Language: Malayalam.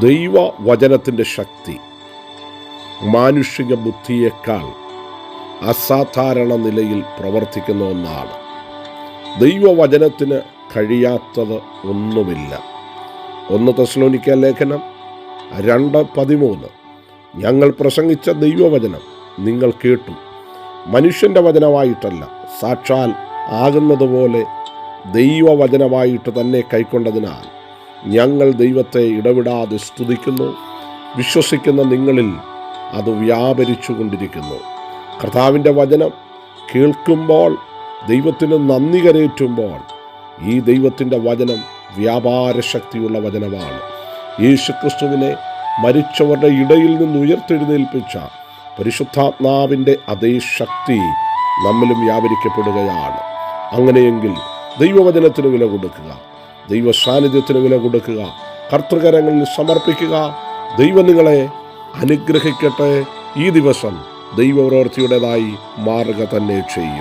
ദൈവവചനത്തിന്റെ ശക്തി മാനുഷിക ബുദ്ധിയേക്കാൾ അസാധാരണ നിലയിൽ പ്രവർത്തിക്കുന്ന ഒന്നാണ്. ദൈവവചനത്തിന് കഴിയാത്തത് ഒന്നുമില്ല. ഒന്ന് തെസ്ലോനിക്ക ലേഖനം രണ്ട് പതിമൂന്ന്. ഞങ്ങൾ പ്രസംഗിച്ച ദൈവവചനം നിങ്ങൾ കേട്ടു. മനുഷ്യന്റെ വചനമായിട്ടല്ല സാക്ഷാൽ ആകുന്നതുപോലെ ദൈവവചനമായിട്ട് തന്നെ കൈക്കൊണ്ടതിനാൽ ഞങ്ങൾ ദൈവത്തെ ഇടവിടാതെ സ്തുതിക്കുന്നു. വിശ്വസിക്കുന്ന നിങ്ങളിൽ അത് വ്യാപരിച്ചു കൊണ്ടിരിക്കുന്നു കർത്താവിന്റെ വചനം കേൾക്കുമ്പോൾ ദൈവത്തിന് നന്ദി കരേറ്റുമ്പോൾ ഈ ദൈവത്തിന്റെ വചനം വ്യാപാര ശക്തിയുള്ള വചനമാണ്. യേശുക്രിസ്തുവിനെ മരിച്ചവരുടെ ഇടയിൽ നിന്ന് ഉയർത്തെഴുന്നേൽപ്പിച്ച പരിശുദ്ധാത്മാവിന്റെ അതേ ശക്തി നമ്മിലും വ്യാപരിക്കപ്പെടുകയാണ്. അങ്ങനെയെങ്കിൽ ദൈവവചനത്തിന് വില കൊടുക്കുക. ദൈവ സാന്നിധ്യത്തിന് വില കൊടുക്കുക. കർത്തൃകരങ്ങളിൽ സമർപ്പിക്കുക. ദൈവം നിങ്ങളെ അനുഗ്രഹിക്കട്ടെ. ഈ ദിവസം ദൈവപ്രവൃത്തിയുടേതായി മാറുക തന്നെ ചെയ്യും.